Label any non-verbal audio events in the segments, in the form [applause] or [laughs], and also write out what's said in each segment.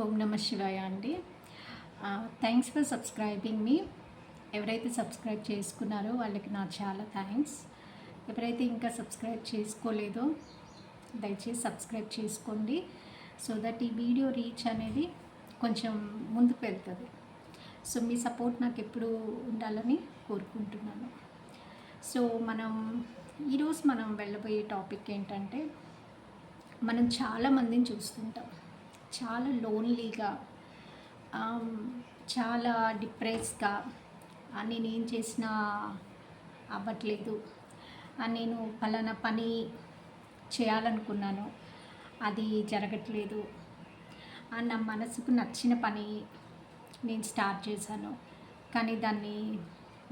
ఓం నమ శివాయ అండి. థ్యాంక్స్ ఫర్ సబ్స్క్రైబింగ్ మీ ఎవరైతే సబ్స్క్రైబ్ చేసుకున్నారో వాళ్ళకి నా చాలా థ్యాంక్స్ ఎవరైతే ఇంకా సబ్స్క్రైబ్ చేసుకోలేదో దయచేసి సబ్స్క్రైబ్ చేసుకోండి సో దట్ ఈ వీడియో రీచ్ అనేది కొంచెం ముందుకు వెళ్తుంది. సో మీ సపోర్ట్ నాకు ఎప్పుడు ఉండాలని కోరుకుంటున్నాను. సో మనం ఈరోజు మనం వెళ్ళబోయే టాపిక్ ఏంటంటే మనం చాలామందిని చూస్తుంటాం. చాలా లోన్లీగా um, చాలా డిప్రెస్గా నేను ఏం చేసినా అవ్వట్లేదు. నేను పలానా పని చేయాలనుకున్నాను. అది జరగట్లేదు. నా మనసుకు నచ్చిన పని నేను స్టార్ట్ చేశాను. కానీ దాన్ని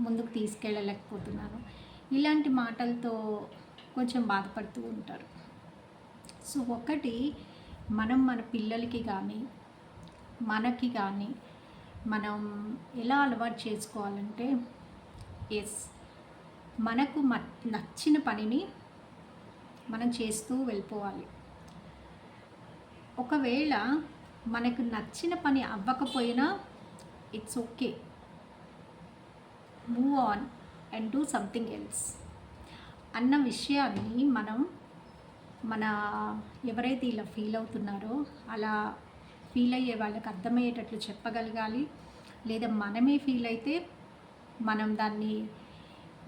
ముందుకు తీసుకెళ్ళలేకపోతున్నాను. ఇలాంటి మాటలతో కొంచెం బాధపడుతూ ఉంటారు. సో ఒకటి మనం మన పిల్లలకి కానీ మనకి కానీ మనం ఎలా అలవాటు చేసుకోవాలంటే ఎస్ మనకు మ నచ్చిన పనిని మనం చేస్తూ వెళ్ళిపోవాలి. ఒకవేళ మనకు నచ్చిన పని అవ్వకపోయినా it's okay move on and do something else అన్న విషయాన్ని మనం మన ఎవరైతే ఇలా ఫీల్ అవుతున్నారో అలా ఫీల్ అయ్యే వాళ్ళకి అర్థమయ్యేటట్లు చెప్పగలగాలి. లేదా మనమే ఫీల్ అయితే మనం దాన్ని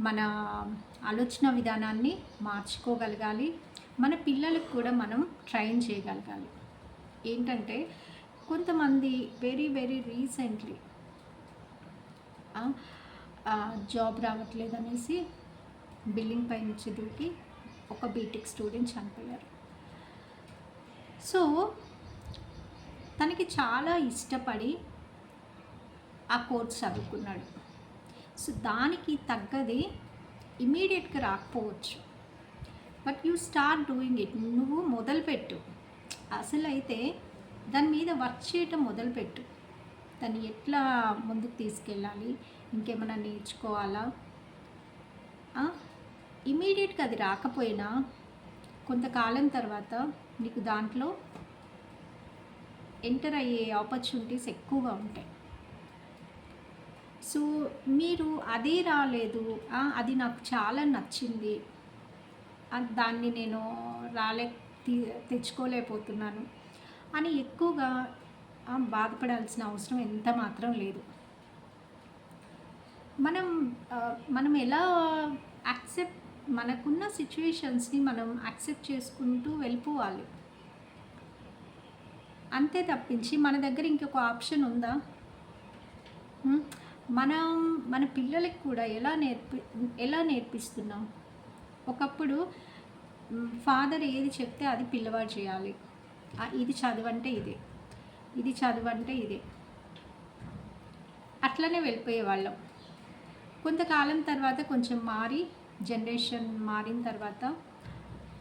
మన ఆలోచన విధానాన్ని మార్చుకోగలగాలి. మన పిల్లలకు కూడా మనం ట్రైన్ చేయగలగాలి. ఏంటంటే కొంతమంది వెరీ వెరీ రీసెంట్లీ జాబ్ రావట్లేదు అనేసి బిల్డింగ్ పై నుంచి దూకి ఒక బీటెక్ స్టూడెంట్ చనిపోయారు. సో తనకి చాలా ఇష్టపడి ఆ కోర్స్ చదువుకున్నాడు. సో దానికి తగ్గది ఇమీడియట్గా రాకపోవచ్చు. But you start doing it నువ్వు మొదలుపెట్టు. అసలు అయితే దాని మీద వర్క్ చేయటం మొదలుపెట్టు. దాన్ని ఎట్లా ముందుకు తీసుకెళ్ళాలి? ఇంకేమైనా నేర్చుకోవాలా? ఇమీడియట్గా అది రాకపోయినా కొంతకాలం తర్వాత నీకు దాంట్లో ఎంటర్ అయ్యే ఆపర్చునిటీస్ ఎక్కువగా ఉంటాయి. సో మీరు అదే రాలేదు అది నాకు చాలా నచ్చింది దాన్ని నేను రాలే తీ- తెచ్చుకోలేకపోతున్నాను అని ఎక్కువగా బాధపడాల్సిన అవసరం ఎంత మాత్రం లేదు. మనం మనం ఎలా యాక్సెప్ట్ మనకున్న సిచ్యువేషన్స్ని మనం యాక్సెప్ట్ చేసుకుంటూ వెళ్ళిపోవాలి. అంతే తప్పించి మన దగ్గర ఇంకొక ఆప్షన్ ఉందా? మనం మన పిల్లలకి కూడా ఎలా నేర్పి ఎలా నేర్పిస్తున్నాం? ఒకప్పుడు ఫాదర్ ఏది చెప్తే అది పిల్లవాడు చేయాలి. ఇది చదవంటే ఇదే. ఇది చదవంటే ఇదే. అట్లనే వెళ్ళిపోయేవాళ్ళం. కొంతకాలం తర్వాత కొంచెం మారి జనరేషన్ మారిన తర్వాత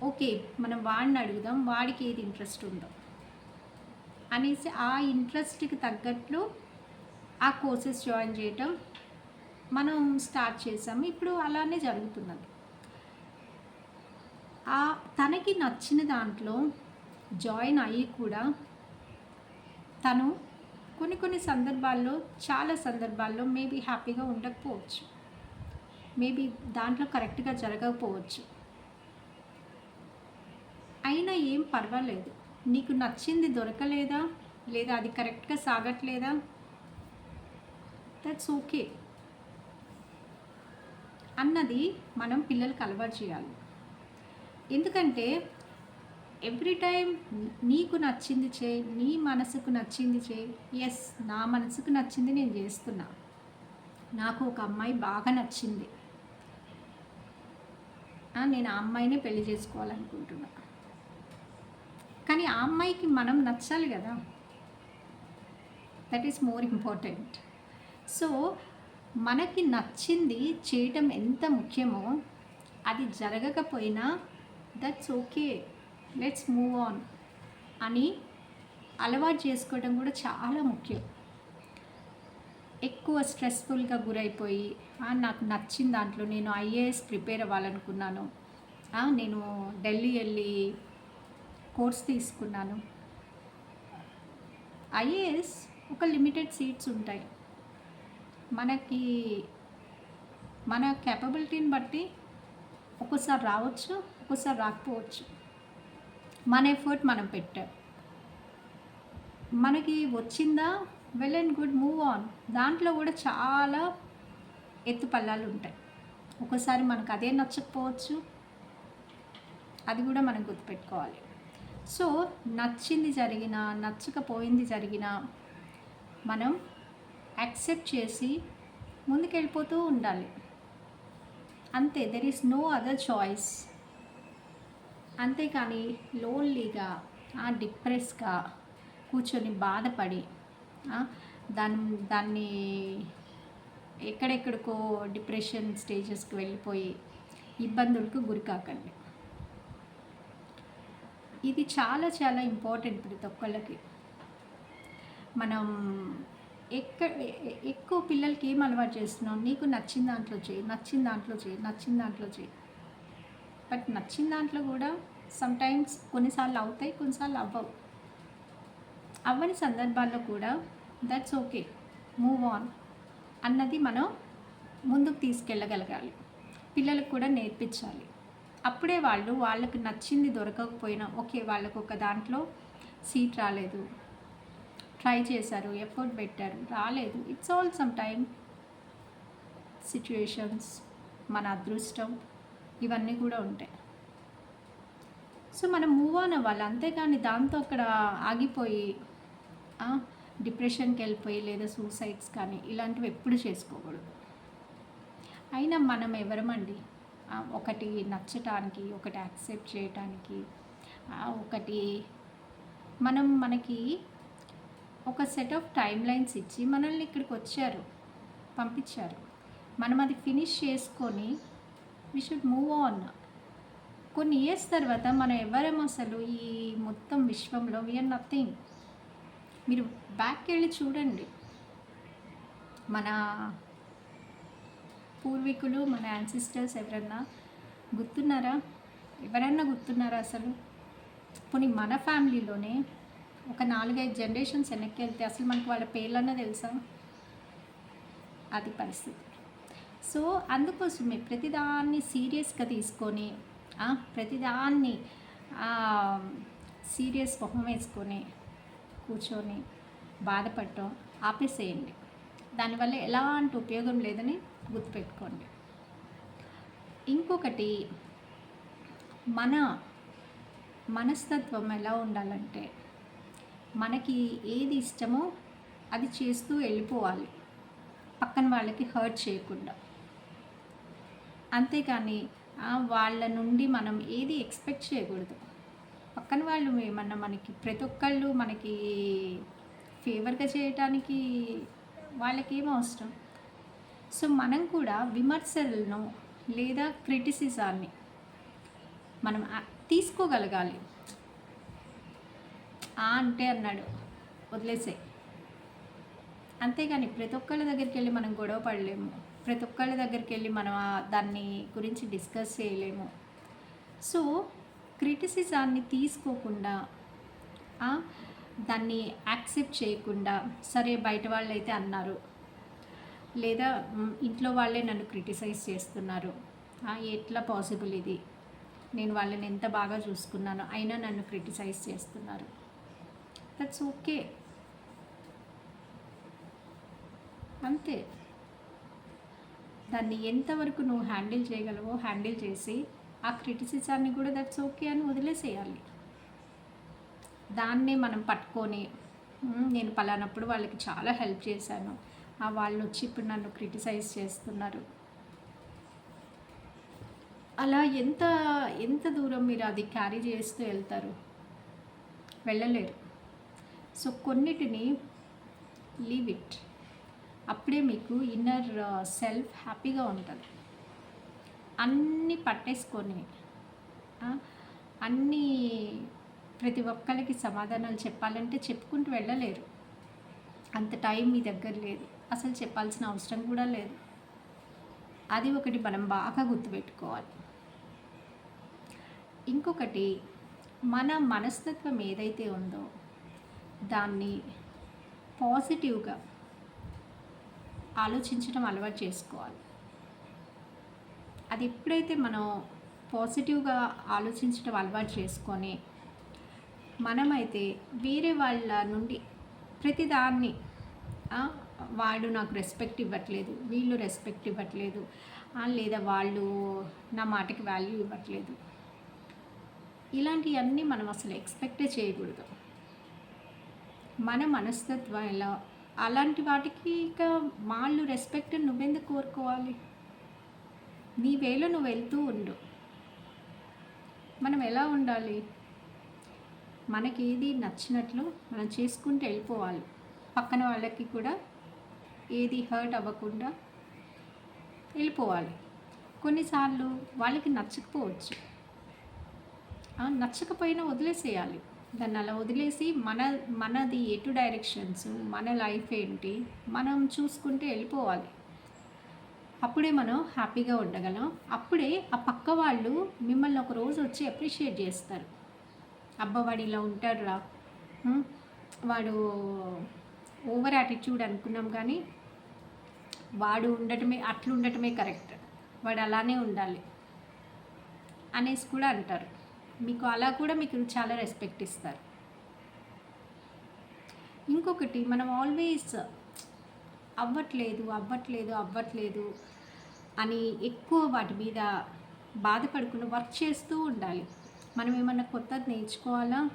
ఓకే మనం వాడిని అడుగుదాం వాడికి ఏది ఇంట్రెస్ట్ ఉందో అనేసి ఆ ఇంట్రెస్ట్కి తగ్గట్లు ఆ కోర్సెస్ జాయిన్ చేయటం మనం స్టార్ట్ చేసాము. ఇప్పుడు అలానే జరుగుతున్నది ఆ తనకి నచ్చిన దాంట్లో జాయిన్ అయ్యి కూడా తను కొన్ని కొన్ని సందర్భాల్లో చాలా సందర్భాల్లో మేబీ హ్యాపీగా ఉండకపోవచ్చు. మేబీ దాంట్లో కరెక్ట్గా జరగకపోవచ్చు. అయినా ఏం పర్వాలేదు. నీకు నచ్చింది దొరకలేదా? లేదా అది కరెక్ట్గా సాగట్లేదా? దట్స్ ఓకే అన్నది మనం పిల్లలకు అలవాటు చేయాలి. ఎందుకంటే ఎవ్రీ టైం నీకు నచ్చింది చేయి నీ మనసుకు నచ్చింది చేయి. ఎస్ నా మనసుకు నచ్చింది నేను చేస్తున్నా. నాకు ఒక అమ్మాయి బాగా నచ్చింది. నేను ఆ అమ్మాయినే పెళ్ళి చేసుకోవాలనుకుంటున్నా. కానీ ఆ అమ్మాయికి మనం నచ్చాలి కదా. That is more important so మనకి నచ్చింది చేయటం ఎంత ముఖ్యమో అది జరగకపోయినా that's okay let's move on అని అలవాటు చేసుకోవడం కూడా చాలా ముఖ్యం. ఎక్కువ స్ట్రెస్ఫుల్గా గురైపోయి నాకు నచ్చిన దాంట్లో నేను ఐఏఎస్ ప్రిపేర్ అవ్వాలనుకున్నాను. నేను ఢిల్లీ వెళ్ళి కోర్స్ తీసుకున్నాను. ఐఏఎస్ ఒక లిమిటెడ్ సీట్స్ ఉంటాయి. మనకి మన కేపబిలిటీని బట్టి ఒక్కోసారి రావచ్చు ఒక్కోసారి రాకపోవచ్చు. మన ఎఫర్ట్ మనం పెట్టాం. మనకి వచ్చిందా well and good move on. దాంట్లో కూడా చాలా ఎత్తుపల్లాలు ఉంటాయి. ఒకసారి మనకు అదే నచ్చకపోవచ్చు. అది కూడా మనం గుర్తుపెట్టుకోవాలి. సో నచ్చింది జరిగినా నచ్చకపోయింది జరిగిన మనం యాక్సెప్ట్ చేసి ముందుకెళ్ళిపోతూ ఉండాలి. అంతే there is no other choice అంతేకాని లోన్లీగా డిప్రెస్గా కూర్చొని బాధపడి దాన్ని దాన్ని ఎక్కడెక్కడికో డిప్రెషన్ స్టేజెస్కి వెళ్ళిపోయి ఇబ్బందులకు గురి కాకండి. ఇది చాలా చాలా ఇంపార్టెంట్ ప్రతి ఒక్కళ్ళకి. మనం ఎక్క ఎక్కువ పిల్లలకి ఏం అలవాటు చేస్తున్నాం? నీకు నచ్చిన దాంట్లో చేయి నచ్చిన దాంట్లో చేయి నచ్చిన దాంట్లో చేయి. బట్ నచ్చిన దాంట్లో కూడా సమ్టైమ్స్ కొన్నిసార్లు అవుతాయి కొన్నిసార్లు అవ్వవు. అవ్వని సందర్భాల్లో కూడా దట్స్ ఓకే మూవ్ ఆన్ అన్నది మనం ముందుకు తీసుకెళ్ళగలగాలి. పిల్లలకు కూడా నేర్పించాలి. అప్పుడే వాళ్ళు వాళ్ళకి నచ్చింది దొరకకపోయినా ఓకే వాళ్ళకు ఒక దాంట్లో సీట్ రాలేదు. ట్రై చేశారు ఎఫర్ట్ పెట్టారు రాలేదు. It's all some time situations మన అదృష్టం ఇవన్నీ కూడా ఉంటాయి. సో మనం మూవ్ ఆన్ అవ్వాలి. అంతేకాని దాంతో అక్కడ ఆగిపోయి డిప్రెషన్కి వెళ్ళిపోయి లేదా సూసైడ్స్ కానీ ఇలాంటివి ఎప్పుడు చేసుకోకూడదు. అయినా మనం ఎవరమండి? ఒకటి నచ్చటానికి ఒకటి యాక్సెప్ట్ చేయటానికి ఒకటి మనం మనకి ఒక సెట్ ఆఫ్ టైం లైన్స్ ఇచ్చి మనల్ని ఇక్కడికి వచ్చారు పంపించారు. మనం అది ఫినిష్ చేసుకొని వి షుడ్ మూవ్ ఆన్. కొన్ని ఇయర్స్ తర్వాత మనం ఎవరం అసలు ఈ మొత్తం విశ్వంలో వీఆర్ నథింగ్ మీరు బ్యాక్ వెళ్ళి చూడండి. మన పూర్వీకులు మన యాన్సిస్టర్స్ ఎవరన్నా గుర్తున్నారా? ఎవరన్నా గుర్తున్నారా అసలు? పోనీ మన ఫ్యామిలీలోనే ఒక నాలుగైదు జనరేషన్స్ వెనక్కి వెళ్తే అసలు మనకు వాళ్ళ పేర్లన్నా తెలుసా? అది పరిస్థితి. సో అందుకోసమే ప్రతిదాన్ని సీరియస్గా తీసుకొని ప్రతిదాన్ని సీరియస్ మొహం వేసుకొని కూర్చొని బాధపడటం ఆపేసేయండి. దానివల్ల ఎలాంటి ఉపయోగం లేదని గుర్తుపెట్టుకోండి. ఇంకొకటి మన మనస్తత్వం ఎలా ఉండాలంటే మనకి ఏది ఇష్టమో అది చేస్తూ వెళ్ళిపోవాలి. పక్కన వాళ్ళకి హర్ట్ చేయకుండా. అంతేకాని వాళ్ళ నుండి మనం ఏది ఎక్స్పెక్ట్ చేయకూడదు. పక్కన వాళ్ళు ఏమన్నా మనకి ప్రతి ఒక్కళ్ళు మనకి ఫేవర్గా చేయటానికి వాళ్ళకి ఏం అవసరం? సో మనం కూడా విమర్శలను లేదా క్రిటిసిజాన్ని మనం తీసుకోగలగాలి. ఆ అంటే అన్నాడు వదిలేసే అంతేగాని ప్రతి ఒక్కళ్ళ దగ్గరికి వెళ్ళి మనం గొడవ పడలేము. ప్రతి ఒక్కళ్ళ దగ్గరికి వెళ్ళి మనం దాన్ని గురించి డిస్కస్ చేయలేము. సో క్రిటిసిజాన్ని తీసుకోకుండా దాన్ని యాక్సెప్ట్ చేయకుండా సరే బయట వాళ్ళు అయితే అన్నారు. లేదా ఇంట్లో వాళ్ళే నన్ను క్రిటిసైజ్ చేస్తున్నారు. ఎట్లా పాసిబుల్ ఇది? నేను వాళ్ళని ఎంత బాగా చూసుకున్నానో అయినా నన్ను క్రిటిసైజ్ చేస్తున్నారు. దట్స్ ఓకే అంతే. దాన్ని ఎంతవరకు నువ్వు హ్యాండిల్ చేయగలవో హ్యాండిల్ చేసి ఆ క్రిటిసిజాన్ని కూడా దట్స్ ఓకే అని వదిలేసేయాలి. దాన్నే మనం పట్టుకొని నేను పలానప్పుడు వాళ్ళకి చాలా హెల్ప్ చేశాను. ఆ వాళ్ళు వచ్చి ఇప్పుడు నన్ను క్రిటిసైజ్ చేస్తున్నారు. అలా ఎంత ఎంత దూరం మీరు అది క్యారీ చేస్తూ వెళ్తారు? వెళ్ళలేరు. సో కొన్నిటిని లీవ్ ఇట్ అప్పుడే మీకు ఇన్నర్ సెల్ఫ్ హ్యాపీగా ఉంటుంది. అన్నీ పట్టేసుకొని అన్నీ ప్రతి ఒక్కరికి సమాధానాలు చెప్పాలంటే చెప్పుకుంటూ వెళ్ళలేరు. అంత టైం మీ దగ్గర లేదు. అసలు చెప్పాల్సిన అవసరం కూడా లేదు. అది ఒకటి మనం బాగా గుర్తుపెట్టుకోవాలి. ఇంకొకటి మన మనస్తత్వం ఏదైతే ఉందో దాన్ని పాజిటివ్గా ఆలోచించడం అలవాటు చేసుకోవాలి. అది ఎప్పుడైతే మనం పాజిటివ్గా ఆలోచించడం అలవాటు చేసుకొని మనమైతే వేరే వాళ్ళ నుండి ప్రతిదాన్ని వాడు నాకు రెస్పెక్ట్ ఇవ్వట్లేదు వీళ్ళు రెస్పెక్ట్ ఇవ్వట్లేదు లేదా వాళ్ళు నా మాటకి వాల్యూ ఇవ్వట్లేదు. ఇలాంటివన్నీ మనం అసలు ఎక్స్పెక్టే చేయకూడదు. మన మనస్తత్వం ఎలా అలాంటి వాటికి ఇక వాళ్ళు రెస్పెక్ట్ నువ్వెందుకు కోరుకోవాలి? నీ వేలో నువ్వు వెళ్తూ ఉండు. మనం ఎలా ఉండాలి? మనకి ఏది నచ్చినట్లు మనం చేసుకుంటూ వెళ్ళిపోవాలి. పక్కన వాళ్ళకి కూడా ఏది హర్ట్ అవ్వకుండా వెళ్ళిపోవాలి. కొన్నిసార్లు వాళ్ళకి నచ్చకపోవచ్చు. ఆ, నచ్చకపోయినా వదిలేసేయాలి. దాన్ని అలా వదిలేసి మన మనది ఎటు డైరెక్షన్స్ మన లైఫ్ ఏంటి మనం చూసుకుంటే వెళ్ళిపోవాలి. అప్పుడే మనం హ్యాపీగా ఉండగలం. అప్పుడే ఆ పక్క వాళ్ళు మిమ్మల్ని ఒక రోజు వచ్చి అప్రిషియేట్ చేస్తారు. అబ్బవాడు ఇలా ఉంటాడురా. వాడు ఓవర్ యాటిట్యూడ్ అనుకున్నాం కానీ వాడు ఉండటమే అట్లు ఉండటమే కరెక్ట్. వాడు అలానే ఉండాలి అనేసి కూడా అంటారు. మీకు అలా కూడా మీకు చాలా రెస్పెక్ట్ ఇస్తారు. ఇంకొకటి మనం ఆల్వేస్ అవ్వట్లేదు అవ్వట్లేదు అవ్వట్లేదు అని ఎక్కువ వాటి మీద బాధపడకుండా వర్క్ చేస్తూ ఉండాలి. మనం ఏమన్నా కొత్తది నేర్చుకోవాలా?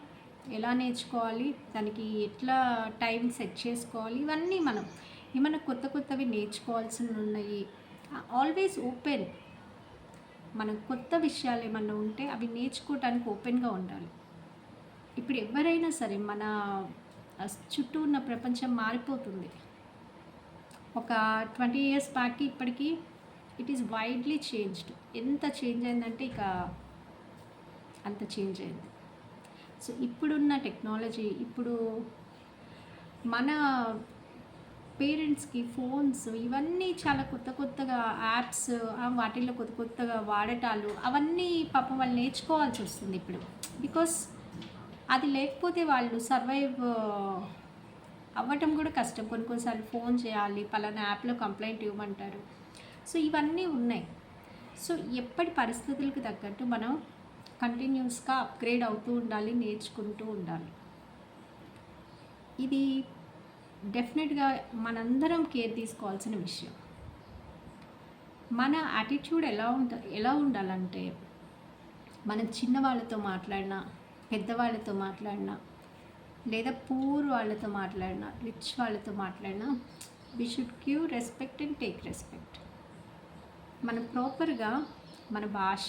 ఎలా నేర్చుకోవాలి? దానికి ఎట్లా టైం సెట్ చేసుకోవాలి? ఇవన్నీ మనం ఏమన్నా కొత్త కొత్తవి నేర్చుకోవాల్సి ఉన్నాయి ఆల్వేస్ ఓపెన్ మనం కొత్త విషయాలు ఏమన్నా ఉంటే అవి నేర్చుకోవటానికి ఓపెన్గా ఉండాలి. ఇప్పుడు ఎవరైనా సరే మన చుట్టూ ఉన్న ప్రపంచం మారిపోతుంది. ఒక ట్వంటీ ఇయర్స్ బ్యాక్కి ఇప్పటికీ ఇట్ ఈస్ వైడ్లీ చేంజ్డ్. ఎంత చేంజ్ అయిందంటే ఇక అంత చేంజ్ అయింది. సో ఇప్పుడున్న టెక్నాలజీ ఇప్పుడు మన పేరెంట్స్కి ఫోన్స్ ఇవన్నీ చాలా కొత్త కొత్తగా యాప్స్ వాటిల్లో కొత్త కొత్తగా వాడటాలు అవన్నీ పాపం వాళ్ళు నేర్చుకోవాల్సి వస్తుంది ఇప్పుడు. బికాస్ అది లేకపోతే వాళ్ళు సర్వైవ్ అవ్వటం కూడా కష్టం. కొన్ని కొన్నిసార్లు ఫోన్ చేయాలి పలానా యాప్లో కంప్లైంట్ ఇవ్వమంటారు. సో ఇవన్నీ ఉన్నాయి. సో ఎప్పటి పరిస్థితులకు తగ్గట్టు మనం కంటిన్యూస్గా అప్గ్రేడ్ అవుతూ ఉండాలి నేర్చుకుంటూ ఉండాలి. ఇది డెఫినెట్గా మనందరం కేర్ తీసుకోవాల్సిన విషయం. మన యాటిట్యూడ్ ఎలా ఉంట ఎలా ఉండాలంటే మనం చిన్నవాళ్ళతో మాట్లాడినా పెద్దవాళ్ళతో మాట్లాడినా లేదా పూర్ వాళ్ళతో మాట్లాడినా రిచ్ వాళ్ళతో మాట్లాడినా we should give respect and take respect మనం ప్రాపర్గా మన భాష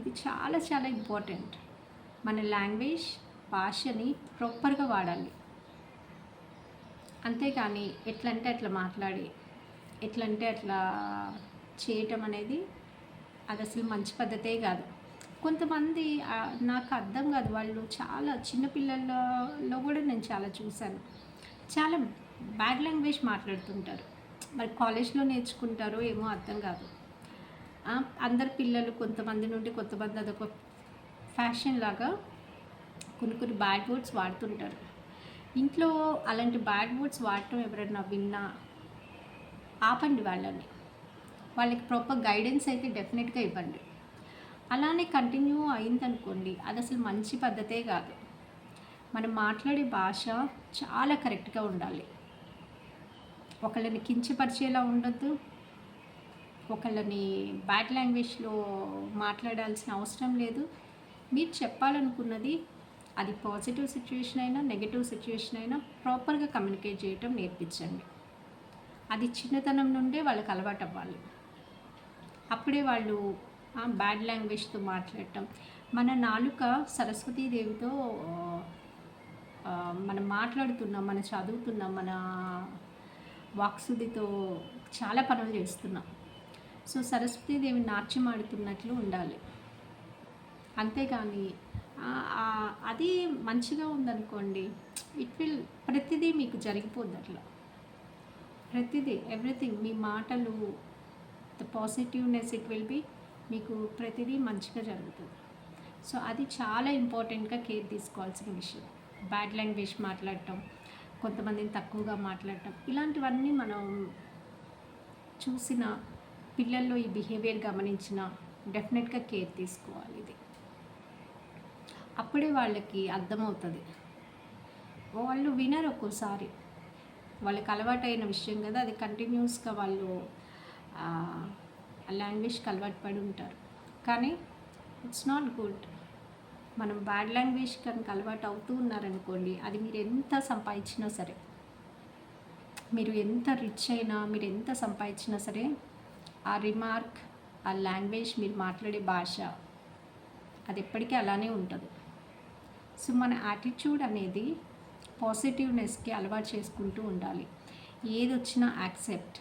ఇది చాలా చాలా ఇంపార్టెంట్ మన లాంగ్వేజ్ భాషని ప్రాపర్గా వాడాలి. అంతేకాని ఎట్లంటే అట్లా మాట్లాడి ఎట్లంటే అట్లా చేయటం అనేది అది అసలు మంచి పద్ధతే కాదు. కొంతమంది నాకు అర్థం కాదు. వాళ్ళు చాలా చిన్నపిల్లల్లో కూడా నేను చాలా చూశాను. చాలా బ్యాడ్ లాంగ్వేజ్ మాట్లాడుతుంటారు. మరి కాలేజ్లో నేర్చుకుంటారో ఏమో అర్థం కాదు. అందరు పిల్లలు కొంతమంది నుండి కొంతమంది అదొక ఫ్యాషన్ లాగా కొన్ని కొన్ని బ్యాడ్ వర్డ్స్ వాడుతుంటారు. ఇంట్లో అలాంటి బ్యాడ్ వర్డ్స్ వాడటం ఎవరైనా విన్నా ఆపండి వాళ్ళని. వాళ్ళకి ప్రాపర్ గైడెన్స్ అయితే డెఫినెట్గా ఇవ్వండి. అలానే కంటిన్యూ అయిందనుకోండి అది అసలు మంచి పద్ధతే కాదు. మనం మాట్లాడే భాష చాలా కరెక్ట్గా ఉండాలి. ఒకళ్ళని కించపరిచేలా ఉండొద్దు. ఒకళ్ళని బ్యాడ్ లాంగ్వేజ్లో మాట్లాడాల్సిన అవసరం లేదు. మీరు చెప్పాలనుకున్నది అది పాజిటివ్ సిచ్యువేషన్ అయినా నెగిటివ్ సిచ్యువేషన్ అయినా ప్రాపర్గా కమ్యూనికేట్ చేయటం నేర్పించండి. అది చిన్నతనం నుండే వాళ్ళకి అలవాటు అవ్వాలి అప్పుడే వాళ్ళు బ్యాడ్ లాంగ్వేజ్తో మాట్లాడటం. మన నాలుక సరస్వతీదేవితో మనం మాట్లాడుతున్నాం మనం చదువుతున్నాం మన వాక్సుదితో చాలా పనులు చేస్తున్నాం. సో సరస్వతీదేవి నాట్యం ఆడుతున్నట్లు ఉండాలి. అంతేగాని అది మంచిగా ఉందనుకోండి ఇట్ విల్ ప్రతిదీ మీకు జరిగిపోద్ది అట్లా. ప్రతిదీ ఎవ్రీథింగ్ మీ మాటలు the positiveness it will be మీకు ప్రతిదీ మంచిగా జరుగుతుంది. సో అది చాలా ఇంపార్టెంట్గా కేర్ తీసుకోవాల్సిన విషయం. బ్యాడ్ లాంగ్వేజ్ మాట్లాడటం కొంతమందిని తక్కువగా మాట్లాడటం ఇలాంటివన్నీ మనం చూసిన పిల్లల్లో ఈ బిహేవియర్ గమనించిన డెఫినెట్గా కేర్ తీసుకోవాలి ఇది. అప్పుడే వాళ్ళకి అర్థమవుతుంది. వాళ్ళు వినరు ఒక్కోసారి. వాళ్ళకి అలవాటైన విషయం కదా అది కంటిన్యూస్గా వాళ్ళు ఆ లాంగ్వేజ్కి అలవాటు పడి ఉంటారు. కానీ ఇట్స్ నాట్ గుడ్. మనం బ్యాడ్ లాంగ్వేజ్ కనుక అలవాటు అవుతూ ఉన్నారనుకోండి అది మీరు ఎంత సంపాదించినా సరే మీరు ఎంత రిచ్ అయినా మీరు ఎంత సంపాదించినా సరే ఆ రిమార్క్ ఆ లాంగ్వేజ్ మీరు మాట్లాడే భాష అది ఎప్పటికీ అలానే ఉంటుంది. సో మన యాటిట్యూడ్ అనేది పాజిటివ్నెస్కి అలవాటు చేసుకుంటూ ఉండాలి. ఏది వచ్చినా యాక్సెప్ట్.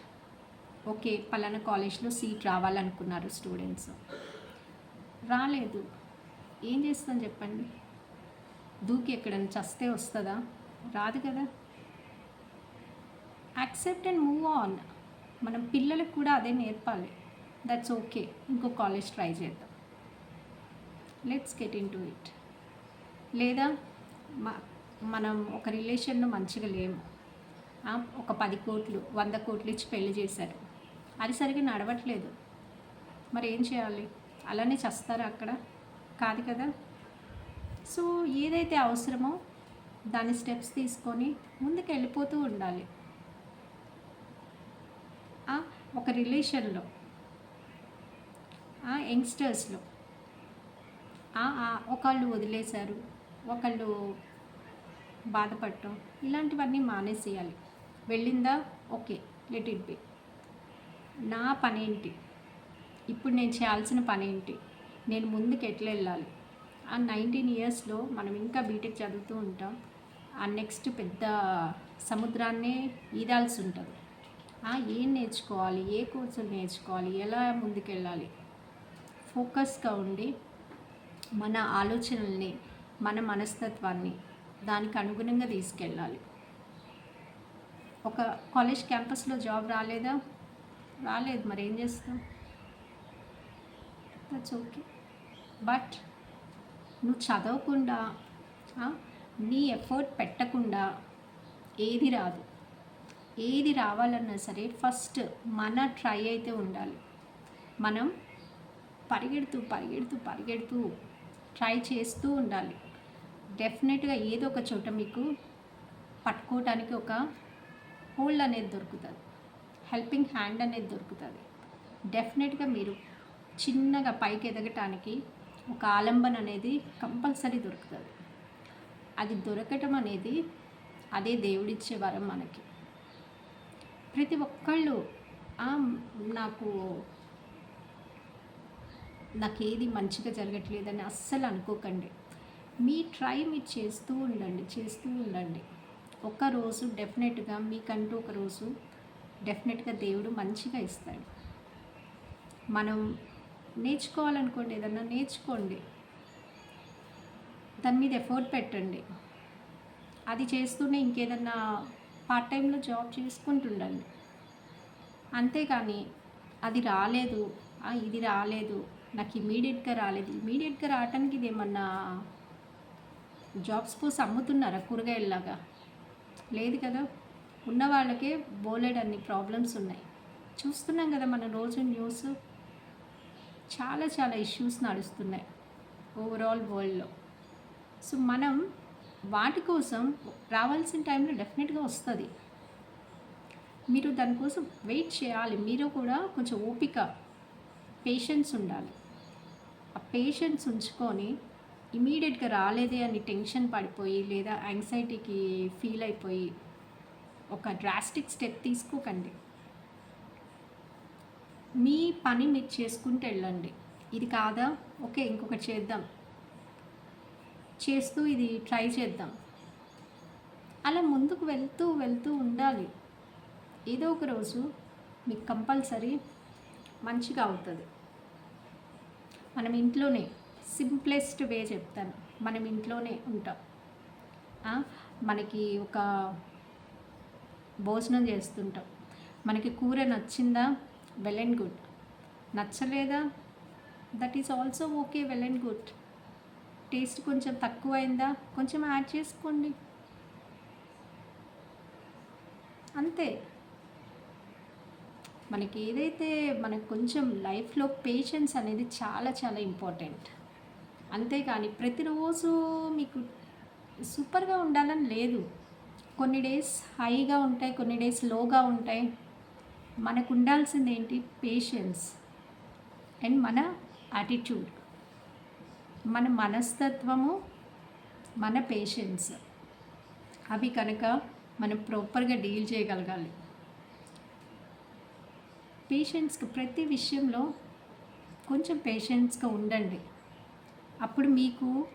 ఓకే పలానా కాలేజ్లో సీట్ రావాలనుకున్నారు స్టూడెంట్స్. రాలేదు. ఏం చేస్తాం చెప్పండి? దూకి ఎక్కడైనా చస్తే వస్తుందా? రాదు కదా. Accept and move on. మనం పిల్లలకు కూడా అదే నేర్పాలి. దట్స్ ఓకే ఇంకో కాలేజ్ ట్రై చేద్దాం. Let's get into it లేదా మ- మనం ఒక రిలేషన్లో మంచిగా లేము. ఒక పది కోట్లు వంద కోట్లు ఇచ్చి పెళ్ళి చేశారు. అది సరిగ్గా నడవట్లేదు. మరి ఏం చేయాలి? అలానే చస్తారా అక్కడ? కాదు కదా. సో ఏదైతే అవసరమో దాని స్టెప్స్ తీసుకొని ముందుకు వెళ్ళిపోతూ ఉండాలి ఒక రిలేషన్లో యంగ్స్టర్స్లో ఒకళ్ళు వదిలేశారు ఒకళ్ళు బాధపడటం ఇలాంటివన్నీ మానేసేయాలి. వెళ్ళిందా? Okay let it be. నా పనేంటి? ఇప్పుడు నేను చేయాల్సిన పనేంటి? నేను ముందుకు ఎట్లా వెళ్ళాలి? ఆ నైన్టీన్ ఇయర్స్లో మనం ఇంకా బీటెక్ చదువుతూ ఉంటాం. ఆ నెక్స్ట్ పెద్ద సముద్రాన్నే ఈదాల్సి ఉంటుంది. ఆ, ఏం నేర్చుకోవాలి? ఏ కోర్సులు నేర్చుకోవాలి? ఎలా ముందుకెళ్ళాలి ఫోకస్గా ఉండి మన ఆలోచనల్ని మన మనస్తత్వాన్ని దానికి అనుగుణంగా తీసుకెళ్ళాలి. ఒక కాలేజ్ క్యాంపస్లో జాబ్ రాలేదా? రాలేదు మరి ఏం చేస్తాం? దట్స్ ఓకే బట్ నువ్వు చదవకుండా నీ ఎఫర్ట్ పెట్టకుండా ఏది రాదు. ఏది రావాలన్నా సరే ఫస్ట్ మన ట్రై అయితే ఉండాలి. మనం పరిగెడుతూ పరిగెడుతూ పరిగెడుతూ ట్రై చేస్తూ ఉండాలి. డెఫినెట్గా ఏదో ఒక చోట మీకు పట్టుకోవటానికి ఒక హోల్డ్ అనేది దొరుకుతుంది. హెల్పింగ్ హ్యాండ్ అనేది దొరుకుతుంది. డెఫినెట్గా మీరు చిన్నగా పైకి ఎదగటానికి ఒక ఆలంబన అనేది కంపల్సరీ దొరుకుతుంది. అది దొరకటం అనేది అదే దేవుడిచ్చే వరం మనకి. ప్రతి ఒక్కళ్ళు నాకు నాకు ఏది మంచిగా జరగట్లేదని అస్సలు అనుకోకండి. మీ ట్రై మీరు చేస్తూ ఉండండి చేస్తూ ఉండండి. ఒక రోజు డెఫినెట్గా మీకంటూ ఒక రోజు డెఫినెట్గా దేవుడు మంచిగా ఇస్తాడు. మనం నేర్చుకోవాలనుకోండి ఏదన్నా నేర్చుకోండి దాని మీద ఎఫోర్ట్ పెట్టండి. అది చేస్తూనే ఇంకేదన్నా పార్ట్ టైంలో జాబ్ చేసుకుంటుండండి. అంతేకాని అది రాలేదు ఇది రాలేదు నాకు ఇమీడియట్గా రాలేదు. ఇమీడియట్గా రావటానికి ఇది ఏమన్నా జాబ్స్ పోసి అమ్ముతున్నారా కూరగాయల్లాగా? లేదు కదా? ఉన్న వాళ్ళకే బోలెడ్ అన్ని ప్రాబ్లమ్స్ ఉన్నాయి. చూస్తున్నాం కదా మన రోజు న్యూస్ చాలా చాలా ఇష్యూస్ నడుస్తున్నాయి ఓవరాల్ వరల్డ్లో సో మనం వాటి కోసం రావాల్సిన టైంలో డెఫినెట్గా వస్తుంది. మీరు దానికోసం వెయిట్ చేయాలి. మీరు కూడా కొంచెం ఓపిక పేషెన్స్ ఉండాలి. ఆ పేషెన్స్ ఉంచుకొని ఇమీడియట్గా రాలేదే అని టెన్షన్ పడిపోయి లేదా యాంగ్జైటీకి ఫీల్ అయిపోయి ఒక డ్రాస్టిక్ స్టెప్ తీసుకోకండి. మీ పని మీరు చేసుకుంటూ వెళ్ళండి. ఇది కాదా? ఓకే ఇంకొకటి చేద్దాం. చేస్తూ ఇది ట్రై చేద్దాం. అలా ముందుకు వెళ్తూ వెళ్తూ ఉండాలి. ఏదో ఒక రోజు మీకు కంపల్సరీ మంచిగా అవుతుంది. మనం ఇంట్లోనే సింప్లెస్ట్ వే చెప్తాను. మనం ఇంట్లోనే ఉంటాం. మనకి ఒక భోజనం చేస్తుంటాం. మనకి కూర నచ్చిందా? Well and good. నచ్చలేదా? That is also okay well and good. Taste కొంచెం తక్కువైందా? కొంచెం యాడ్ చేసుకోండి. అంతే. మనకి ఏదైతే మనకు కొంచెం లైఫ్లో పేషెన్స్ అనేది చాలా చాలా ఇంపార్టెంట్. అంతేకాని ప్రతిరోజు మీకు సూపర్గా ఉండాలని లేదు. కొన్ని డేస్ హైగా ఉంటాయి కొన్ని డేస్ లోగా ఉంటాయి. మనకు ఉండాల్సింది ఏంటి? పేషెన్స్ అండ్ మన యాటిట్యూడ్ మన మనస్తత్వము మన పేషెన్స్ అవి కనుక మనం ప్రాపర్గా డీల్ చేయగలగాలి. పేషెంట్స్కి ప్రతి విషయంలో కొంచెం పేషెన్స్గా ఉండండి. అప్పుడు మీకు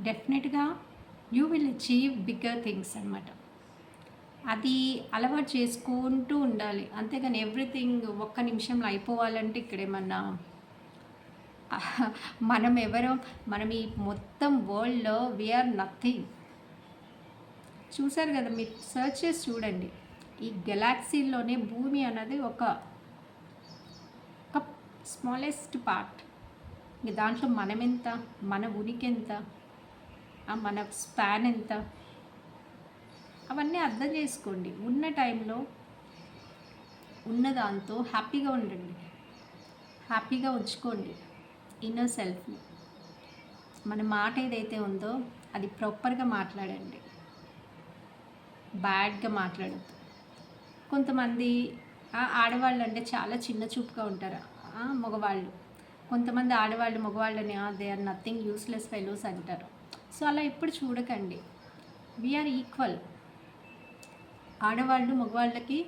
డెఫినెట్గా you will achieve bigger things అనమాట అది అలవాటు చేసుకుంటూ ఉండాలి. అంతేగాని ఎవ్రీథింగ్ ఒక్క నిమిషంలో అయిపోవాలంటే ఇక్కడ ఏమన్నా [laughs] మనం ఎవరో మనం ఈ మొత్తం వరల్డ్లో వీఆర్ నథింగ్ చూసారు కదా మీరు సర్చ్ చేసి చూడండి. ఈ గెలాక్సీలోనే భూమి అన్నది ఒక స్మాలెస్ట్ పార్ట్ ఇంక దాంట్లో మనం ఎంత మన ఉనికి ఎంత మన స్పాన్ ఎంత అవన్నీ అర్థం చేసుకోండి. ఉన్న టైంలో ఉన్న దాంతో హ్యాపీగా ఉండండి. హ్యాపీగా ఉంచుకోండి. ఇన్నర్ సెల్ఫ్ని. మన మాట ఏదైతే ఉందో అది ప్రాపర్గా మాట్లాడండి. బ్యాడ్గా మాట్లాడద్దు. కొంతమంది ఆడవాళ్ళు అంటే చాలా చిన్న చూపుగా ఉంటారు. మగవాళ్ళు. కొంతమంది ఆడవాళ్ళు మగవాళ్ళని they are nothing useless fellows అంటారు. సో అలా ఎప్పుడు చూడకండి. We are equal. ఆడవాళ్ళు మగవాళ్ళకి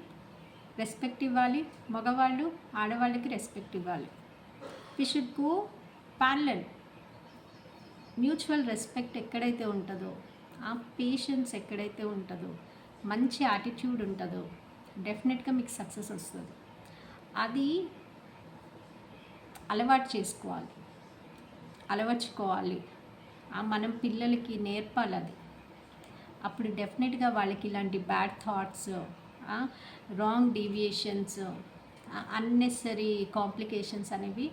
రెస్పెక్ట్ ఇవ్వాలి మగవాళ్ళు ఆడవాళ్ళకి రెస్పెక్ట్ ఇవ్వాలి. We should go parallel mutual respect ఎక్కడైతే ఉంటుందో ఆ పేషెన్స్ ఎక్కడైతే ఉంటుందో మంచి యాటిట్యూడ్ ఉంటుందో డెఫినెట్గా మీకు సక్సెస్ వస్తుంది. అది అలవాటు చేసుకోవాలి. అలవర్చుకోవాలి. మనం పిల్లలకి నేర్పాలి అది. అప్పుడు డెఫినెట్గా వాళ్ళకి ఇలాంటి bad thoughts wrong deviations unnecessary complications అనేవి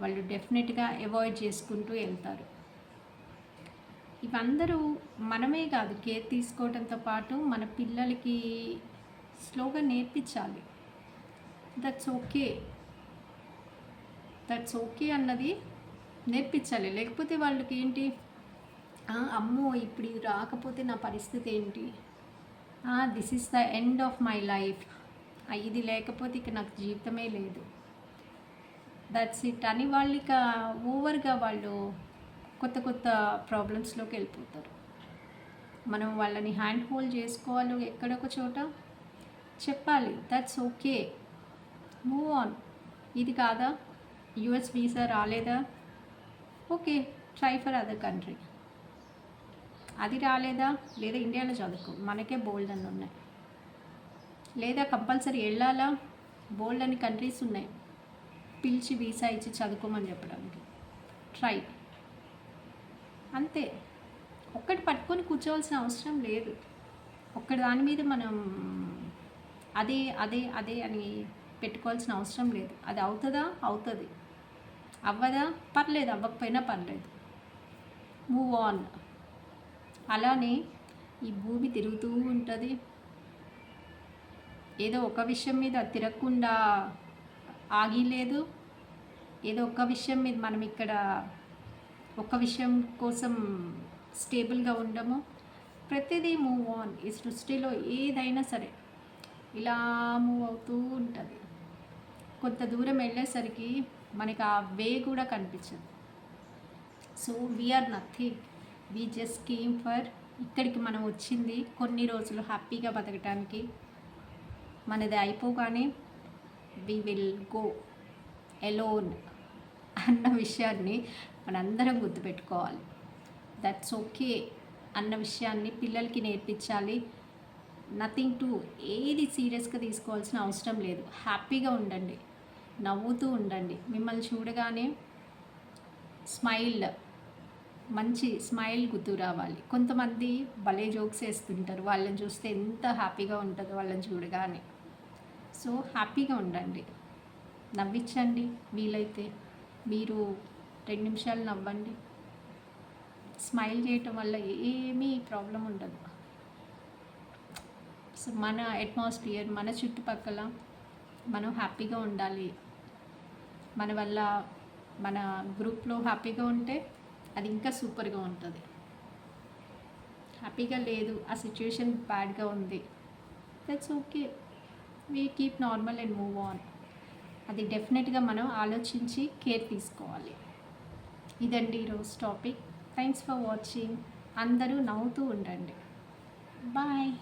వాళ్ళు డెఫినెట్గా అవాయిడ్ చేసుకుంటూ వెళ్తారు. ఇవందరూ మనమే కాదు కేర్ తీసుకోవడంతో పాటు మన పిల్లలకి స్లోగా నేర్పించాలి. దట్స్ ఓకే దట్స్ ఓకే అన్నది నేర్పించాలి. లేకపోతే వాళ్ళకి ఏంటి అమ్మో ఇప్పుడు ఇది రాకపోతే నా పరిస్థితి ఏంటి? This is the end of my life ఇది లేకపోతే ఇక నాకు జీవితమే లేదు. దట్స్ ఇట్ అని వాళ్ళు ఇక ఓవర్గా వాళ్ళు కొత్త కొత్త ప్రాబ్లమ్స్లోకి వెళ్ళిపోతారు. మనం వాళ్ళని హ్యాండ్ హోల్డ్ చేసుకోవాలి ఎక్కడొక చోట? చెప్పాలి. దట్స్ ఓకే మూవ్ ఆన్ ఇది కాదా? యుఎస్ వీసా రాలేదా? Okay try for other country అది రాలేదా? లేదా ఇండియాలో చదువుకో. మనకే బోల్డ్ అని ఉన్నాయి. లేదా కంపల్సరీ వెళ్ళాలా? బోల్డ్ అని కంట్రీస్ ఉన్నాయి. పిలిచి వీసా ఇచ్చి చదువుకోమని చెప్పడానికి. ట్రై అంతే. ఒక్కటి పట్టుకొని కూర్చోవలసిన అవసరం లేదు. ఒక్కటి దాని మీద మనం అదే అదే అదే అని పెట్టుకోవాల్సిన అవసరం లేదు. అది అవుతుందా? అవుతుంది. అవ్వదా? పర్లేదు. అవ్వకపోయినా పర్లేదు. మూవ్ ఆన్ అలానే ఈ భూమి తిరుగుతూ ఉంటుంది. ఏదో ఒక విషయం మీద తిరగకుండా ఆగి లేదు ఏదో ఒక విషయం మీద మనం ఇక్కడ ఒక విషయం కోసం స్టేబుల్గా ఉండము. ప్రతిదీ మూవ్ ఆన్ ఈ సృష్టిలో ఏదైనా సరే ఇలా మూవ్ అవుతూ ఉంటుంది. కొంత దూరం వెళ్ళేసరికి మనకి ఆ వే కూడా కనిపించదు. So we are nothing we just came for ఇక్కడికి మనం వచ్చింది కొన్ని రోజులు హ్యాపీగా బతకటానికి. మనది అయిపోగానే వి విల్ గో ఎలోన్ అన్న విషయాన్ని మనందరం గుర్తుపెట్టుకోవాలి. దట్స్ ఓకే అన్న విషయాన్ని పిల్లలకి నేర్పించాలి. నథింగ్ టు ఏది సీరియస్గా తీసుకోవాల్సిన అవసరం లేదు. హ్యాపీగా ఉండండి. నవ్వుతూ ఉండండి. మిమ్మల్ని చూడగానే స్మైల్ మంచి స్మైల్ గుర్తు రావాలి. కొంతమంది భలే జోక్స్ వేస్తుంటారు. వాళ్ళని చూస్తే ఎంత హ్యాపీగా ఉంటుందో వాళ్ళని చూడగానే. సో హ్యాపీగా ఉండండి. నవ్వించండి. వీలైతే మీరు రెండు నిమిషాలు నవ్వండి. స్మైల్ చేయటం వల్ల ఏమీ ప్రాబ్లం ఉండదు. సో మన అట్మాస్ఫియర్ మన చుట్టుపక్కల మనం హ్యాపీగా ఉండాలి. మన వల్ల మన గ్రూప్లో హ్యాపీగా ఉంటే అది ఇంకా సూపర్గా ఉంటుంది. హ్యాపీగా లేదు. ఆ సిచ్యువేషన్ బ్యాడ్గా ఉంది. That's okay we keep normal and move on అది డెఫినెట్గా మనం ఆలోచించి కేర్ తీసుకోవాలి. ఇదండి ఈరోజు టాపిక్. థ్యాంక్స్ ఫర్ వాచింగ్ అందరూ నవ్వుతూ ఉండండి. బాయ్